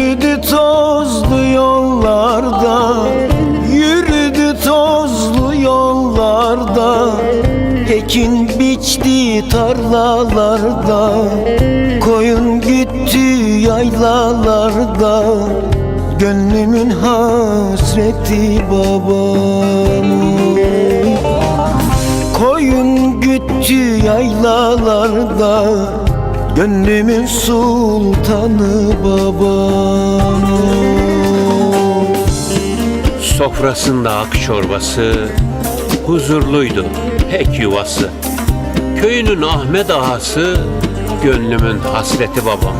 Yürüdü tozlu yollarda Yürüdü tozlu yollarda. Ekin biçti tarlalarda Koyun güttü yaylalarda. Gönlümün hasreti babamın. Koyun güttü yaylalarda Gönlümün sultanı babam Sofrasında ak çorbası, huzurluydu pek yuvası. Köyünün Ahmet ağası, gönlümün hasreti babam.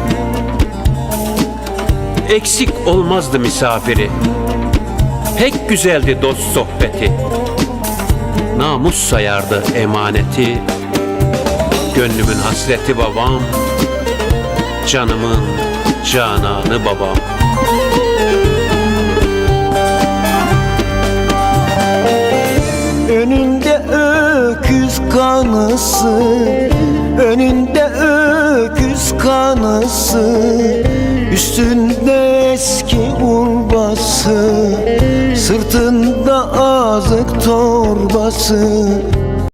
Eksik olmazdı misafiri, pek güzeldi dost sohbeti. Namus sayardı emaneti, gönlümün hasreti babam, canımın cananı babam. Önünde öküz kanısı Önünde öküz kanısı Üstünde eski urbası Sırtında azık torbası